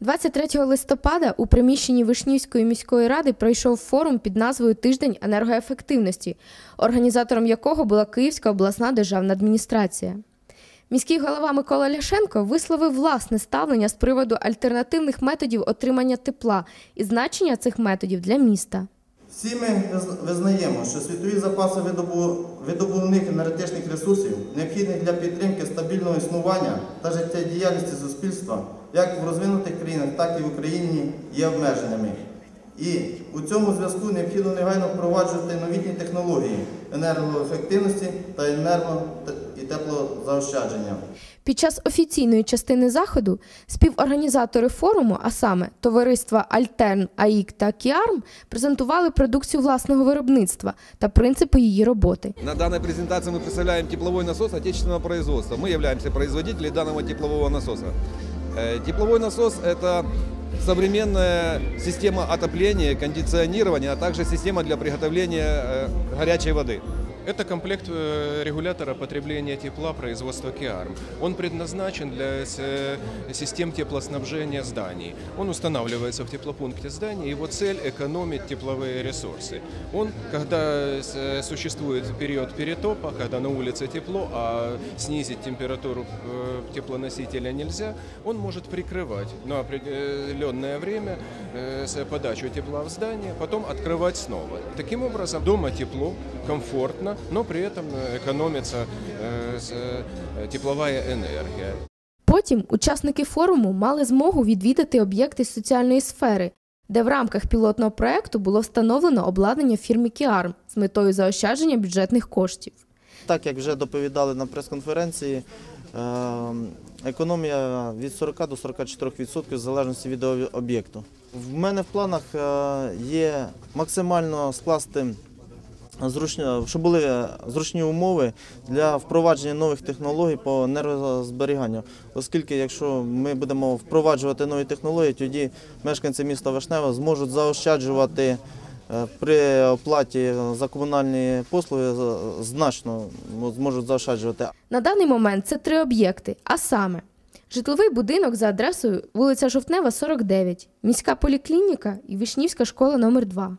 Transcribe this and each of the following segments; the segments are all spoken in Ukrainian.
23 листопада у приміщенні Вишнівської міської ради пройшов форум під назвою Тиждень енергоефективності, організатором якого була Київська обласна державна адміністрація. Міський голова Микола Ляшенко висловив власне ставлення з приводу альтернативних методів отримання тепла і значення цих методів для міста. Всі ми визнаємо, що світові запаси видобувних енергетичних ресурсів, необхідних для підтримки стабільного існування та життєдіяльності суспільства, як в розвинутих країнах, так і в Україні, є обмеженими. І у цьому зв'язку необхідно негайно впроваджувати новітні технології енергоефективності та енерго теплозаощадження. Під час офіційної частини заходу співорганізатори форуму, а саме товариства Альтерн, АІК та Кіарм, презентували продукцію власного виробництва та принципи її роботи. На данной презентации мы представляем тепловой насос отечественного производства. Мы являемся производителями данного теплового насоса. Э, Тепловой насос – это современная система отопления, кондиционирования, а также система для приготовления э, горячей воды. Это комплект э, регулятора потребления тепла производства Киарм. Он предназначен для э, систем теплоснабжения зданий. Он устанавливается в теплопункте здания. Его цель – экономить тепловые ресурсы. Он, когда э, существует период перетопа, когда на улице тепло, а снизить температуру теплоносителя нельзя, он может прикрывать на определенное время подачу тепла в здание, потом открывать снова. Таким образом, дома тепло, комфортно, но при этом э, экономится э, с- э, тепловая энергия. Потім учасники форуму мали змогу відвідати об'єкти соціальної сфери, де в рамках пілотного проекту було встановлено обладнання фірми Кіарм з метою заощадження бюджетних коштів. Так як вже доповідали на прес-конференції, е, економія від 40 до 44% в залежності від об- об'єкту. В мене в планах е, є максимально скласти зручні, щоб були зручні умови для впровадження нових технологій по енергозберіганню. Оскільки, якщо ми будемо впроваджувати нові технології, тоді мешканці міста Вишнева зможуть заощаджувати е, при оплаті за комунальні послуги значно зможуть заощаджувати. На даний момент це три об'єкти, а саме житловий будинок за адресою вулиця Жовтнева, 49, міська поліклініка і Вишнівська школа номер 2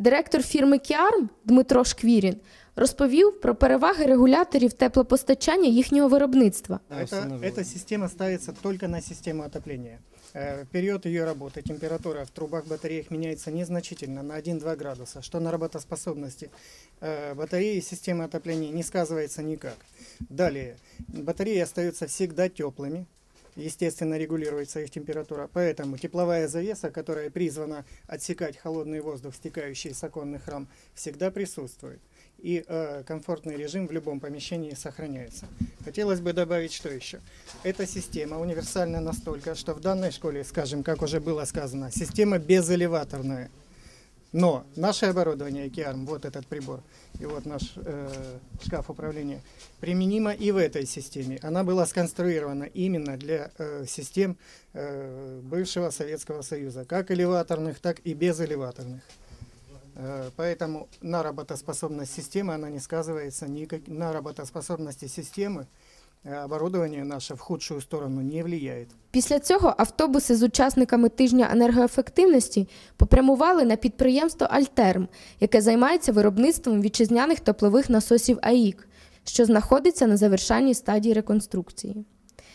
Директор фірми Кіарм Дмитро Шквірін розповів про переваги регуляторів теплопостачання їхнього виробництва. Это, эта система ставится только на систему отопления. Э, В период ее работы температура в трубах батареях меняется незначительно, на 1-2 градуса, что на работоспособности э, батареи и системы отопления не сказывается никак. Далее, батареи остаются всегда теплыми, естественно, регулируется их температура, поэтому тепловая завеса, которая призвана отсекать холодный воздух, стекающий с оконных рам, всегда присутствует. И э, комфортный режим в любом помещении сохраняется. Хотелось бы добавить, что еще. Эта система универсальна настолько, что в данной школе, скажем, как уже было сказано, система безэлеваторная. Но наше оборудование Киарм, вот этот прибор и вот наш э, шкаф управления, применимо и в этой системе. Она была сконструирована именно для э, систем э, бывшего Советского Союза, как элеваторных, так и безэлеваторных. Э, Поэтому на работоспособность системы она не сказывается никак, на работоспособности системы оборудование наше в худшую сторону не влияет. Після цього автобуси з учасниками тижня енергоефективності попрямували на підприємство Альтерм, яке займається виробництвом вітчизняних теплових насосів АІК, що знаходиться на завершальній стадії реконструкції.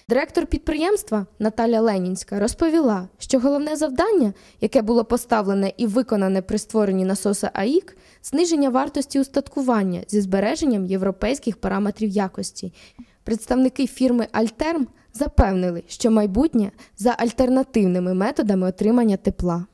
Директор підприємства Наталя Ленінська розповіла, що головне завдання, яке було поставлене і виконане при створенні насоса АІК, зниження вартості устаткування зі збереженням європейських параметрів якості. Представники фірми Альтерм запевнили, що майбутнє за альтернативними методами отримання тепла.